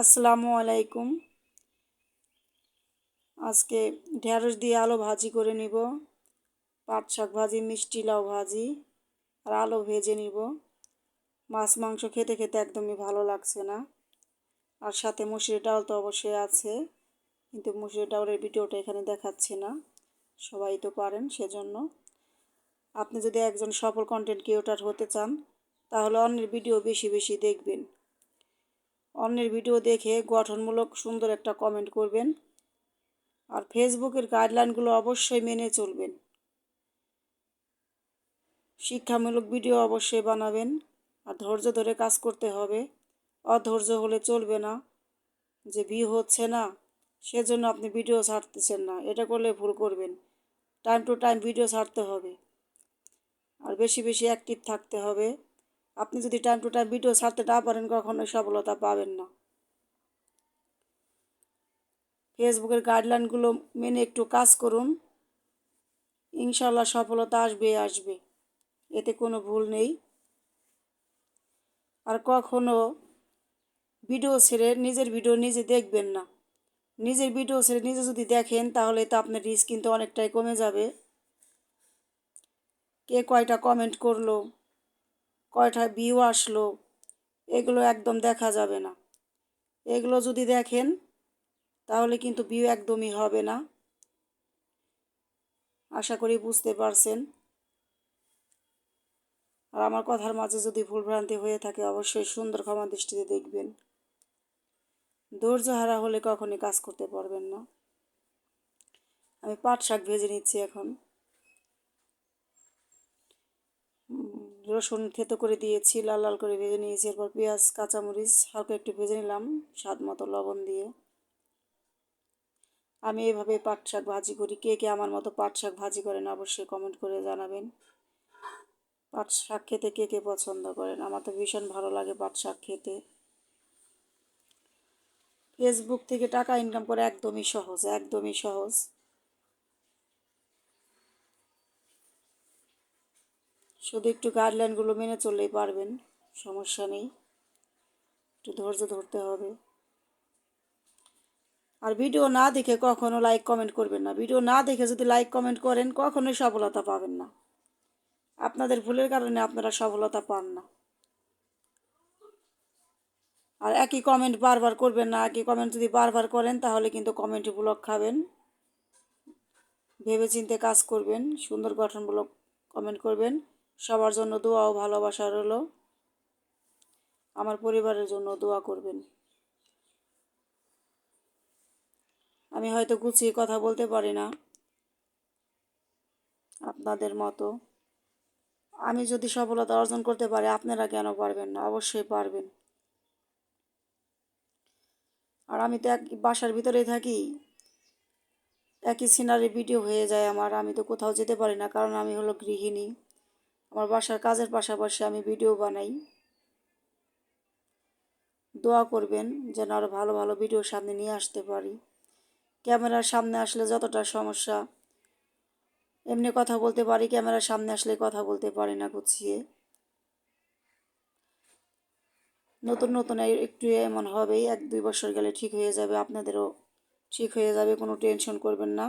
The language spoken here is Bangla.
আসসালামু আলাইকুম। আজকে ঢেঁড়স দিয়ে আলু ভাজি করে নিব, পাট শাক ভাজি, মিষ্টি লাউ ভাজি আর আলু ভেজে নিব। মাছ, মাংস খেতে খেতে একদমই ভালো লাগছে না। আর সাথে মুসুরি ডাল তো অবশ্যই আছে, কিন্তু মুসুরি ডালের ভিডিওটা এখানে দেখাচ্ছি না। সবাই তো পারেন সেজন্য। আপনি যদি একজন সফল কন্টেন্ট ক্রিয়েটার হতে চান, তাহলে অন্যের ভিডিও বেশি বেশি দেখবেন। অন্যের ভিডিও দেখে গঠনমূলক সুন্দর একটা কমেন্ট করবেন। আর ফেসবুকের গাইডলাইনগুলো অবশ্যই মেনে চলবেন। শিক্ষামূলক ভিডিও অবশ্যই বানাবেন। আর ধৈর্য ধরে কাজ করতে হবে। অধৈর্য হলে চলবে না। যে ভিউ হচ্ছে না, সেজন্য আপনি ভিডিও ছাড়তেছেন না। এটা করলে ভুল করবেন। টাইম টু টাইম ভিডিও ছাড়তে হবে। আর বেশি বেশি অ্যাক্টিভ থাকতে হবে। আপনি যদি টাইম টু টাইম ভিডিও ছাড়তে না পারেন, কখনোই সফলতা পাবেন না। ফেসবুকের গাইডলাইনগুলো মেনে একটু কাজ করুন। ইনশাল্লাহ সফলতা আসবে আসবে। এতে কোনো ভুল নেই। আর কখনো ভিডিও ছেড়ে নিজের ভিডিও নিজে দেখবেন না। নিজের ভিডিও ছেড়ে নিজে যদি দেখেন, তাহলে তো আপনার রিস্ক কিন্তু অনেকটাই কমে যাবে। কে কয়টা কমেন্ট করল? কয়টা ভিউ আসলো, এগুলো একদম দেখা যাবে না। এগুলো যদি দেখেন, তাহলে কিন্তু ভিউ একদমই হবে না। আশা করি বুঝতে পারছেন। আর আমার কথার মাঝে যদি ভুলভ্রান্তি হয়ে থাকে, অবশ্যই সুন্দর ক্ষমা দৃষ্টিতে দেখবেন। ধৈর্য হারা হলে কখনই কাজ করতে পারবেন না। আমি পাট শাক ভেজে নিচ্ছি এখন। রসুন থেতো করে দিয়েছি, লাল লাল করে ভেজে নিয়েছি, এরপর পেঁয়াজ, কাঁচামরিচ হালকা একটু ভেজে নিলাম স্বাদ মতো লবণ দিয়ে। আমি এভাবে পাট শাক ভাজি করি। কে কে আমার মতো পাট শাক ভাজি করেন অবশ্যই কমেন্ট করে জানাবেন। পাট শাক খেতে কে কে পছন্দ করেন? আমার তো ভীষণ ভালো লাগে পাট শাক খেতে। ফেসবুক থেকে টাকা ইনকাম করে একদমই সহজ একদমই সহজ। শুধু একটু গাইডলাইনগুলো মেনে চললেই পারবেন, সমস্যা নেই। একটু ধৈর্য ধরতে হবে। আর ভিডিও না দেখে কখনো লাইক কমেন্ট করবেন না। ভিডিও না দেখে যদি লাইক কমেন্ট করেন, কখনোই সফলতা পাবেন না। আপনাদের ভুলের কারণে আপনারা সফলতা পান না। আর একই কমেন্ট বারবার করবেন না, একই কমেন্ট যদি বারবার করেন, তাহলে কিন্তু কমেন্টে ব্লক খাবেন। ভেবে চিনতে কাজ করবেন, সুন্দর গঠনমূলক কমেন্ট করবেন। সবার জন্য দোয়া ও ভালোবাসা রইল। আমার পরিবারের জন্য দোয়া করবেন। আমি হয়তো গুছিয়ে কথা বলতে পারি না আপনাদের মতো। আমি যদি সফলতা অর্জন করতে পারি, আপনারা কেন পারবেন না? অবশ্যই পারবেন। আর আমি তো এক বাসার ভিতরেই থাকি, একই সিনারি ভিডিও হয়ে যায় আমার। আমি তো কোথাও যেতে পারি না, কারণ আমি হলো গৃহিণী। আমার বাসার কাজের পাশাপাশি আমি ভিডিও বানাই। দোয়া করবেন যেন আরও ভালো ভালো ভিডিও সামনে নিয়ে আসতে পারি। ক্যামেরার সামনে আসলে যতটা সমস্যা, এমনি কথা বলতে পারি, ক্যামেরার সামনে আসলে কথা বলতে পারি না গুছিয়ে। নতুন নতুন একটু এমন হবেই, এক দুই বছর গেলে ঠিক হয়ে যাবে, আপনাদেরও ঠিক হয়ে যাবে, কোনো টেনশন করবেন না।